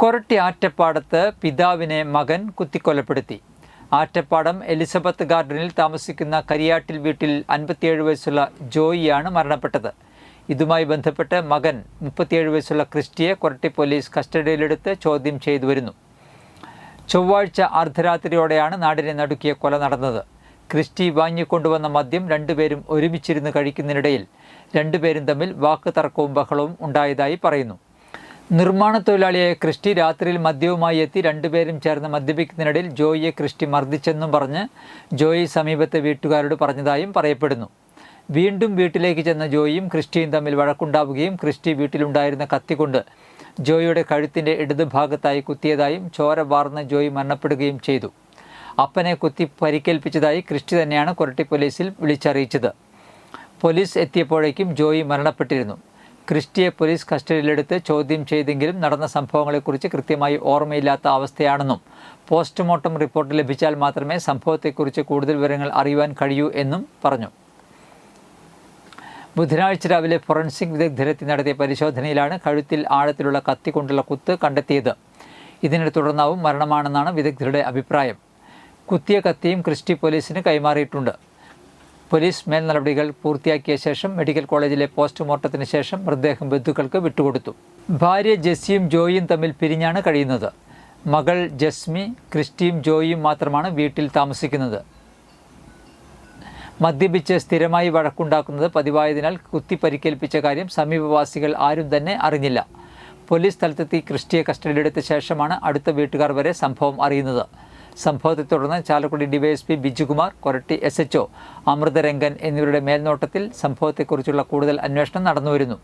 കൊരട്ടി ആറ്റപ്പാടത്ത് പിതാവിനെ മകൻ കുത്തിക്കൊലപ്പെടുത്തി. ആറ്റപ്പാടം എലിസബത്ത് ഗാർഡനിൽ താമസിക്കുന്ന കരിയാട്ടിൽ വീട്ടിൽ അൻപത്തിയേഴ് വയസ്സുള്ള ജോയിയാണ് മരണപ്പെട്ടത്. ഇതുമായി ബന്ധപ്പെട്ട് മകൻ മുപ്പത്തിയേഴ് വയസ്സുള്ള ക്രിസ്റ്റിയെ കൊരട്ടി പോലീസ് കസ്റ്റഡിയിലെടുത്ത് ചോദ്യം ചെയ്തു വരുന്നു. ചൊവ്വാഴ്ച അർദ്ധരാത്രിയോടെയാണ് നാടിനെ നടുക്കിയ കൊല നടന്നത്. ക്രിസ്റ്റി വാങ്ങിക്കൊണ്ടുവന്ന മദ്യം രണ്ടുപേരും ഒരുമിച്ചിരുന്ന് കഴിക്കുന്നതിനിടയിൽ രണ്ടുപേരും തമ്മിൽ വാക്കുതർക്കവും ബഹളവും ഉണ്ടായതായി പറയുന്നു. നിർമ്മാണ തൊഴിലാളിയായ ക്രിസ്റ്റി രാത്രിയിൽ മദ്യവുമായി എത്തി രണ്ടുപേരും ചേർന്ന് മദ്യപിക്കുന്നതിനിടയിൽ ജോയിയെ ക്രിസ്റ്റി മർദ്ദിച്ചെന്നും പറഞ്ഞ് ജോയി സമീപത്തെ വീട്ടുകാരോട് പറഞ്ഞതായും പറയപ്പെടുന്നു. വീണ്ടും വീട്ടിലേക്ക് ചെന്ന ജോയിയും ക്രിസ്റ്റിയും തമ്മിൽ വഴക്കുണ്ടാവുകയും ക്രിസ്റ്റി വീട്ടിലുണ്ടായിരുന്ന കത്തികൊണ്ട് ജോയിയുടെ കഴുത്തിന്റെ ഇടതുഭാഗത്തായി കുത്തിയതായും ചോര വാർന്ന ജോയി മരണപ്പെടുകയും ചെയ്തു. അപ്പനെ കുത്തി പരിക്കേൽപ്പിച്ചതായി ക്രിസ്റ്റി തന്നെയാണ് കൊരട്ടി പോലീസിൽ വിളിച്ചറിയിച്ചത്. പോലീസ് എത്തിയപ്പോഴേക്കും ജോയി മരണപ്പെട്ടിരുന്നു. ക്രിസ്റ്റിയെ പോലീസ് കസ്റ്റഡിയിലെടുത്ത് ചോദ്യം ചെയ്തെങ്കിലും നടന്ന സംഭവങ്ങളെക്കുറിച്ച് കൃത്യമായി ഓർമ്മയില്ലാത്ത അവസ്ഥയാണെന്നും പോസ്റ്റ്മോർട്ടം റിപ്പോർട്ട് ലഭിച്ചാൽ മാത്രമേ സംഭവത്തെക്കുറിച്ച് കൂടുതൽ വിവരങ്ങൾ അറിയുവാൻ കഴിയൂ എന്നും പറഞ്ഞു. ബുധനാഴ്ച രാവിലെ ഫോറൻസിക് വിദഗ്ധരെത്തി നടത്തിയ പരിശോധനയിലാണ് കഴുത്തിൽ ആഴത്തിലുള്ള കത്തി കൊണ്ടുള്ള കുത്ത് കണ്ടെത്തിയത്. ഇതിനെ തുടർന്നാവും മരണമാണെന്നാണ് വിദഗ്ധരുടെ അഭിപ്രായം. കുത്തിയ കത്തിയും ക്രിസ്റ്റി പോലീസിന് കൈമാറിയിട്ടുണ്ട്. പോലീസ് മേൽ നടപടികൾ പൂർത്തിയാക്കിയ ശേഷം മെഡിക്കൽ കോളേജിലെ പോസ്റ്റ്മോർട്ടത്തിന് ശേഷം മൃതദേഹം ബന്ധുക്കൾക്ക് വിട്ടുകൊടുത്തു. ഭാര്യ ജെസ്സിയും ജോയിയും തമ്മിൽ പിരിഞ്ഞാണ് കഴിയുന്നത്. മകൾ ജസ്മി ക്രിസ്റ്റിയും ജോയിയും മാത്രമാണ് വീട്ടിൽ താമസിക്കുന്നത്. മദ്യപിച്ച് സ്ഥിരമായി വഴക്കുണ്ടാക്കുന്നത് പതിവായതിനാൽ കുത്തി പരിക്കേൽപ്പിച്ച കാര്യം സമീപവാസികൾ ആരും തന്നെ അറിഞ്ഞില്ല. പോലീസ് സ്ഥലത്തെത്തി ക്രിസ്റ്റിയെ കസ്റ്റഡിയിലെടുത്ത ശേഷമാണ് അടുത്ത വീട്ടുകാർ വരെ സംഭവം അറിയുന്നത്. സംഭവത്തെ തുടർന്ന് Chalakudy DYSP Bijukumar Koratty S H O Amritharangan എന്നിവരുടെ മേൽനോട്ടത്തിൽ സംഭവത്തെക്കുറിച്ചുള്ള കൂടുതൽ അന്വേഷണം നടന്നുവരുന്നു.